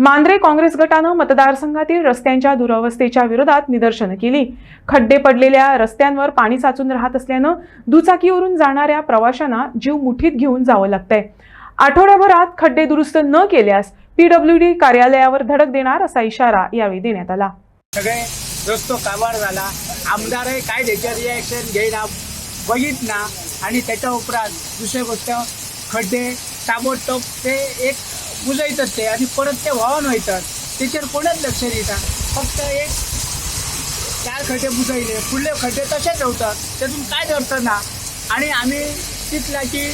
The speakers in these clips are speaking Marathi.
मांद्रे काँग्रेस गटानं मतदारसंघातील रस्त्यांच्या दुरावस्थेच्या विरोधात निदर्शनं केली. खड्डे पडलेल्या रस्त्यांवर पाणी साचून राहत असल्यानं दुचाकीवरून जाणाऱ्या प्रवाशांना जीव मुठीत घेऊन जावं लागतंय. आठवड्याभरात खड्डे दुरुस्त न केल्यास पीडब्ल्यूडी कार्यालयावर धडक देणार असा इशारा यावेळी देण्यात आला. सगळे रस्तो काबार झाला. आमदारही काय त्याच्या रिॲक्शन घेईना बघित ना आणि त्याच्या उपरांत दुसऱ्या गोष्ट खड्डे ताबडतोब ते एक बुजयतात ते आणि परत ते वाहन वयतात त्याच्यावर कोणच लक्ष देतात? फक्त एक चार खड्डे बुजयले फुडले खड्डे तसेच ठेवतात. त्यातून काय अर्थ ना? आणि आम्ही तिथला की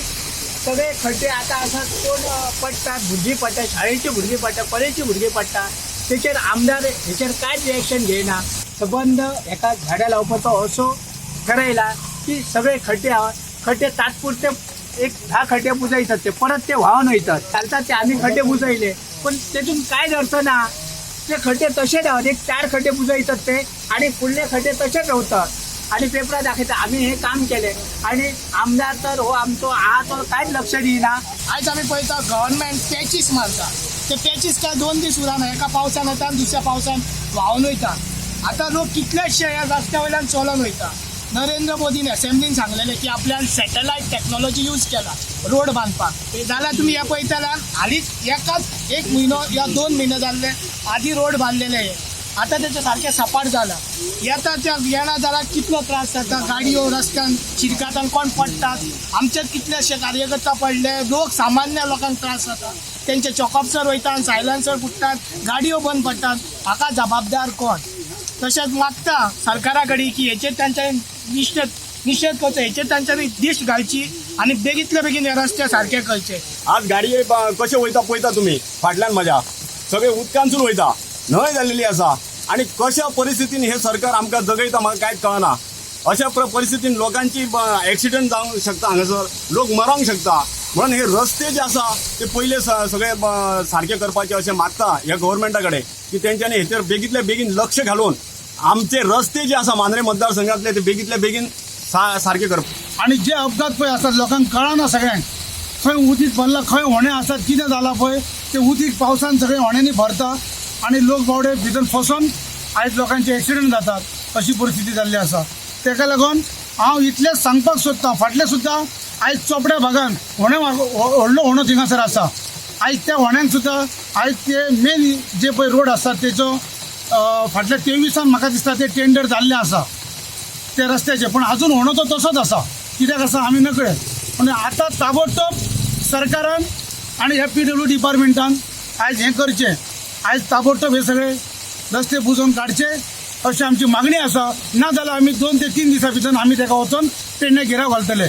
सगळे खड्डे आता असं कोण अं, पडतात? भुरगी पडतात. शाळेची भुरगी पडतात. कॉलेजची भुरगी पडतात. तेचेर आमदार हेचेर काय रिएक्शन घेयना संबंध एका झाडा लावपाचो असो ठरयला की सगळे खड्डे आहा खड्डे तात्पुरते एक दहा खड्डे बुजयतात ते परत ते व्हावून वयतात चालतात ते आम्ही खड्डे बुजायले. पण त्यातून काय अर्थ ना ते खड्डे तसे राहतात एक चार खड्डे बुजयतात ते आणि पुढले खड्डे तसेच होतात आणि पेपरात दाखवतात आम्ही हे काम केले. आणि आमदार तर हो आमचो हा तर कांयच लक्ष दिना आयज आमी पळयता गव्हर्नमेंट पॅचीस मारता ते पॅचीस काय दोन दीस उरना एका पावसान येता दुसऱ्या पावसान व्हांवन वयता आतां लोक कितलेशे ह्या रस्त्या वयल्यान चलोन वयता नरेंद्र मोदीन असेंब्लीन सांगलेले की आपल्यान सॅटेलायट टेक्नॉलॉजी यूज केला. रोड बांदपाक जाल्यार तुमी हे पळयतल्या हालींच एकाच एक म्हयनो या दोन म्हयने जाल्ले आदी रोड बांदलेले हे आता त्याचे सारकें सपाट झाला. येता त्या येणा जाल्यार कितलो त्रास जाता गाडयो रस्त्यान शिरकात कोण पडटात आमचे कितलेशे कार्यकर्ता पडले? लोक सामान्य लोकांक त्रास जाता तेंचे चॉकअप्सर वयतात सायलन्सर फुटतात गाडयो बंद पडटात हाका जबाबदार कोण? तशेंच मागता सरकारा कडेन की हेचेर तांचे निश्चित निषेध करचो हेचेर तांच्यांनी दिश्ट घालची आनी बेगीतले बेगीन हे रस्ते सारखे करचे. आज गाडये ब- कशे वयता पळयता तुमी फाटल्यान म्हाज्या सगळे उदकांसून वयता न्हंय जाल्लेली आसा आणि कशा परिस्थितीन हे सरकार आमकां जगयता म्हाका कांयच कळना. अशा प्र- परिस्थितीन लोकांची एक्सिडंट जावंक शकता हांगासर. लोक मरोंक शकता. म्हणून हे रस्ते जे आसा ते पयले स- सगळे सारके सारखे करपाचे अशें मागता ह्या गव्हर्मेंटा कडेन की तेंच्यांनी हेचेर बेगीतल्या बेगीन लक्ष घालून आमचे रस्ते जे आसा मांद्रे मतदारसंघातले ते बेगीतल्या बेगीन सा- सारखे करप. आणि जे अपघात पळय असतात लोकांक कळना सगळ्यांक. खंय उदीक भरला खंय होणे असतात कितें जाला पळय ते उदीक पावसान सगळे होण्यांनी भरता आणि लोक बावडे भितर फसून आयज लोकांचे एक्सिडेंट जातात. अशी परिस्थिती जाल्ली आसा तेका लागून हांव इतलेंच सांगपाक सोदतां फाटले सुद्दां आयज चोपड्या भागान. होणे व्हडलो हो, होणो थिंगासर आसा आयज त्या होण्यान सुद्दां आयज ते मेन जे पळय रोड आसा तेचो फाटल्या तेवीसान म्हाका दिसता ते टेंडर जाल्लें आसा ते रस्त्याचे. पण अजून होणं तो तसोच आसा कित्याक आसा आमी नकळे पण आतां ताबडतोब सरकारान आणि ह्या पी डब्ल्यू डिपार्टमेंटान आयज हें करचें. आयज ताबडतोब हे सगळे रस्ते बुजोवन काडचे अशी आमची मागणी आसा ना जाल्यार आमी दोन ते तीन दिसां भितर आमी ताका वचून पेडणे घेराव घालतले.